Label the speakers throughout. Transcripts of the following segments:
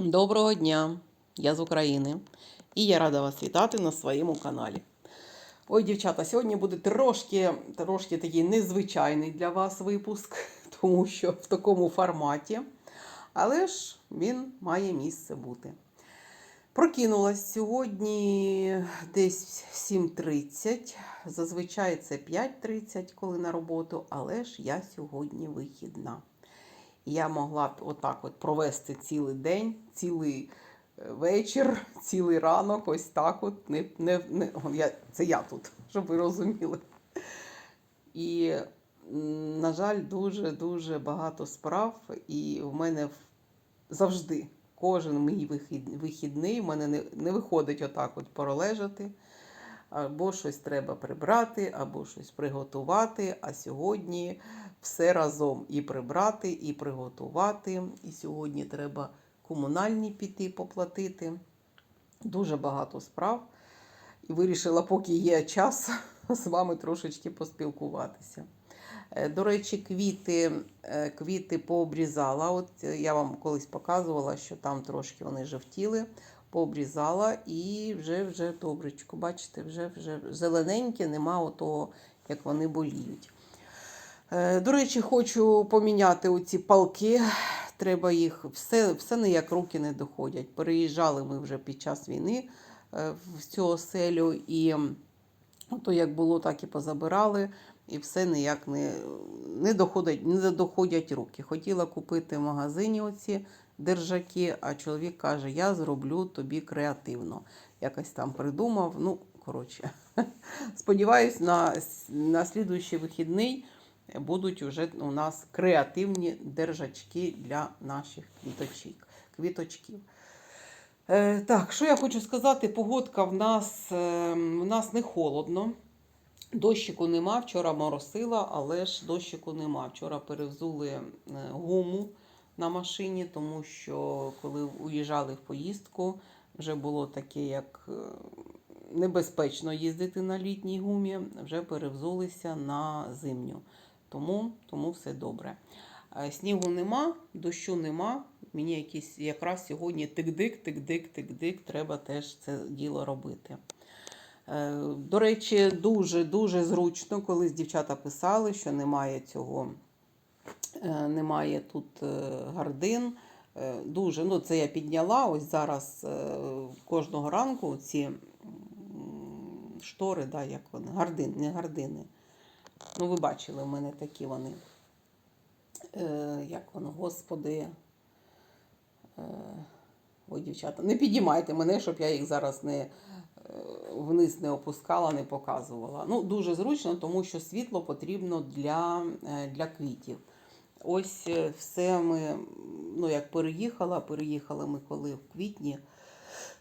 Speaker 1: Доброго дня! Я з України і я рада вас вітати на своєму каналі. Ой, дівчата, сьогодні буде трошки, трошки такий незвичайний для вас випуск, тому що в такому форматі, але ж він має місце бути. Прокинулась сьогодні десь в 7.30. Зазвичай це 5.30, коли на роботу, але ж я сьогодні вихідна. І я могла б отак от провести цілий день, цілий е, вечір, цілий ранок, ось так от. Не, не, не, я, це я тут, щоб ви розуміли. І, на жаль, дуже-дуже багато справ. І в мене завжди кожен мій вихід, вихідний в мене не, не виходить отак от пролежати. Або щось треба прибрати, або щось приготувати. А сьогодні все разом і прибрати, і приготувати. І сьогодні треба комунальні піти поплатити. Дуже багато справ. І вирішила, поки є час, з вами трошечки поспілкуватися. Е, До речі, квіти, е, квіти пообрізала. От е, я вам колись показувала, що там трошки вони жовтіли, пообрізала і вже вже добречко. Бачите, вже вже зелененьке, нема отого, як вони боліють. Е, До речі, хочу поміняти оці палки. Треба їх, все, все ніяк руки не доходять. Переїжджали ми вже під час війни е, в цю оселю, і то як було, так і позабирали, і все ніяк не, не, доходять, не доходять руки. Хотіла купити в магазині оці держаки, а чоловік каже: Я зроблю тобі креативно. Якось там придумав. Ну, коротше, сподіваюсь, на, на слідуючий вихідний будуть вже у нас креативні держачки для наших квіточок, квіточків. Е, так, що я хочу сказати, погодка в нас, е, в нас не холодно. Дощику нема, вчора моросила, але ж дощику нема. Вчора перевзули е, гуму на машині, тому що коли уїжджали в поїздку, вже було таке, як е, небезпечно їздити на літній гумі, вже перевзулися на зимню. Тому, тому все добре. Е, Снігу нема, дощу нема. Мені якісь якраз сьогодні тик-дик, тик-дик, тик-дик, треба теж це діло робити. Е, До речі, дуже-дуже зручно, колись дівчата писали, що немає цього, немає тут е, гардин. Е, Дуже, ну це я підняла. Ось зараз е, кожного ранку ці штори, да, як вони, гардин, не гардини. Ну, ви бачили, в мене такі вони. Е, як воно, господи. Е, ой, дівчата, не підіймайте мене, щоб я їх зараз не е, вниз не опускала, не показувала. Ну, дуже зручно, тому що світло потрібно для, е, для квітів. Ось е, все ми, ну, як переїхала, переїхали ми коли в квітні.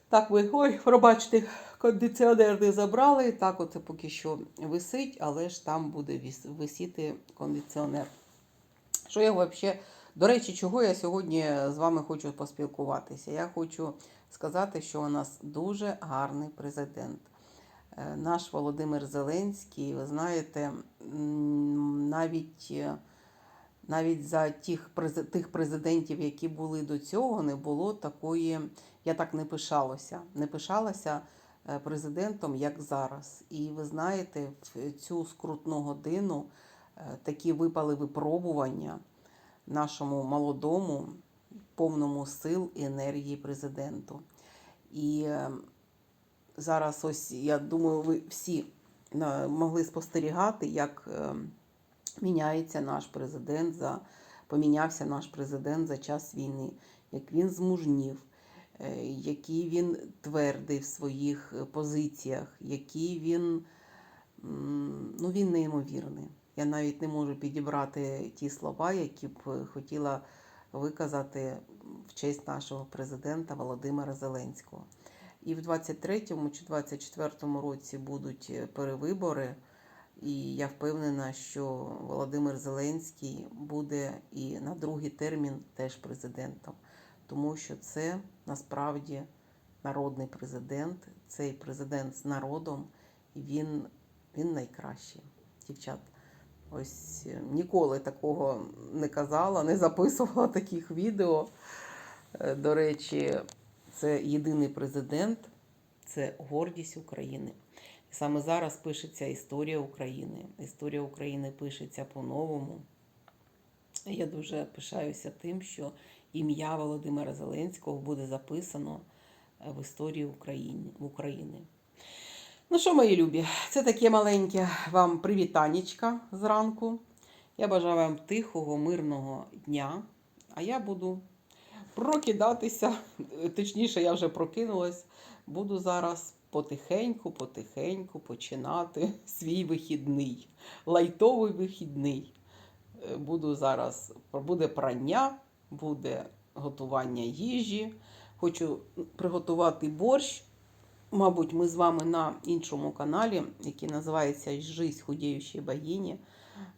Speaker 1: Так ви, ой, пробачте, кондиціонер не забрали. Так, оце поки що висить, але ж там буде висіти кондиціонер. Що я взагалі, до речі, чого я сьогодні з вами хочу поспілкуватися? Я хочу сказати, що у нас дуже гарний президент. Е, Наш Володимир Зеленський, ви знаєте, навіть, е, навіть за тих, тих президентів, які були до цього, не було такої, я так не пишалася, не пишалася е, президентом, як зараз. І ви знаєте, в цю скрутну годину е, такі випали випробування нашому молодому, повному сил і енергії президенту. І е, зараз ось я думаю, ви всі могли спостерігати, як міняється наш президент за помінявся наш президент за час війни, як він змужнів, е, який він твердий в своїх е, позиціях, який він, ну, він неймовірний. Я навіть не можу підібрати ті слова, які б е, хотіла виказати в честь нашого президента Володимира Зеленського. І в 23-му чи 24-му році будуть перевибори. І я впевнена, що Володимир Зеленський буде і на другий термін теж президентом, тому що це насправді народний президент, цей президент з народом, і він, він найкращий. Дівчат, ось е, ніколи такого не казала, не записувала таких відео. Е, До речі, це єдиний президент, це гордість України. Саме зараз пишеться історія України. Історія України пишеться по-новому. Я дуже пишаюся тим, що ім'я Володимира Зеленського буде записано е, в історії України. Ну що, мої любі, це таке маленьке вам привітанечка зранку. Я бажаю вам тихого, мирного дня. А я буду прокидатися. Точніше, я вже прокинулась. Буду зараз потихеньку, потихеньку починати свій вихідний, лайтовий вихідний. Е, Буду зараз буде прання, буде готування їжі. Хочу приготувати борщ. Мабуть, ми з вами на іншому каналі, який називається Жизнь худіючої богині.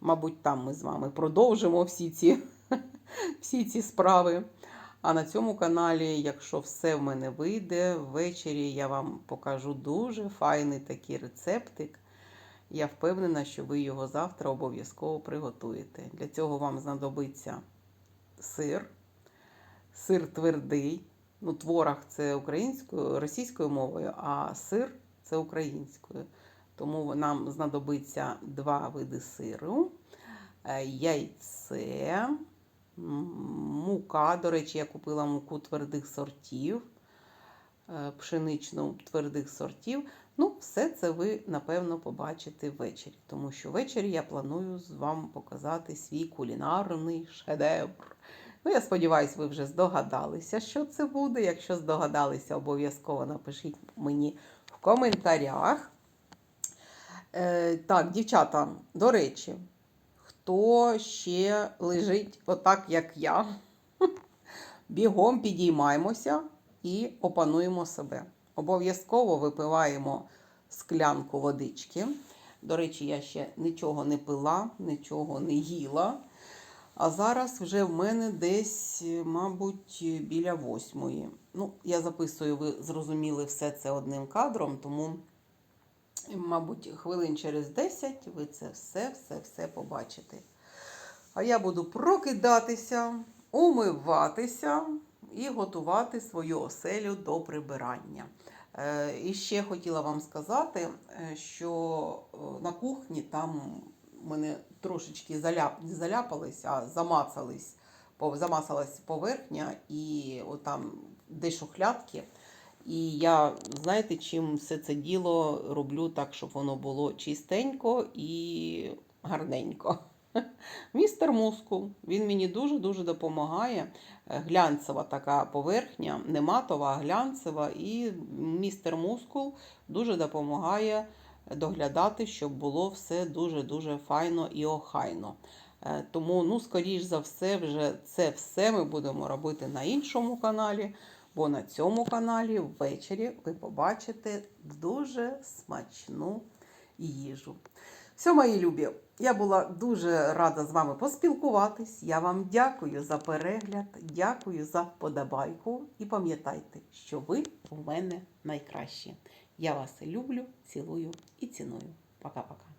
Speaker 1: Мабуть, там ми з вами продовжимо всі ці, всі ці справи. А на цьому каналі, якщо все в мене вийде, ввечері я вам покажу дуже файний такий рецептик. Я впевнена, що ви його завтра обов'язково приготуєте. Для цього вам знадобиться сир, сир твердий. Ну, творог це українською, російською мовою, а сир це українською. Тому нам знадобиться два види сиру, е, яйце, мука. До речі, я купила муку твердих сортів, е, пшеничну твердих сортів. Ну, все це ви, напевно, побачите ввечері, тому що ввечері я планую з вам показати свій кулінарний шедевр. Ну, я сподіваюся, ви вже здогадалися, що це буде. Якщо здогадалися, обов'язково напишіть мені в коментарях. Е, так, дівчата, до речі, хто ще лежить отак, як я, бігом підіймаємося і опануємо себе. Обов'язково випиваємо склянку водички. До речі, я ще нічого не пила, нічого не їла. А зараз вже в мене десь, мабуть, біля восьмої. Ну, я записую, ви зрозуміли все це одним кадром, тому, мабуть, хвилин через 10 ви це все, все, все побачите. А я буду прокидатися, умиватися і готувати свою оселю до прибирання. Е, І ще хотіла вам сказати, е, що е, на кухні там мене трошечки заляп, не заляпались, а замацались, замацалась поверхня і отам де шухлядки. І я, знаєте, чим все це діло роблю так, щоб воно було чистенько і гарненько. Містер Мускул, він мені дуже-дуже допомагає. Е, Глянцева така поверхня, не матова, а глянцева. І містер Мускул дуже допомагає доглядати, щоб було все дуже-дуже файно і охайно. Е, Тому, ну, скоріш за все, вже це все ми будемо робити на іншому каналі, бо на цьому каналі ввечері ви побачите дуже смачну їжу. Все, мої любі, я була дуже рада з вами поспілкуватись. Я вам дякую за перегляд, дякую за вподобайку. І пам'ятайте, що ви у мене найкращі. Я вас люблю, цілую і ціную. Пока-пока.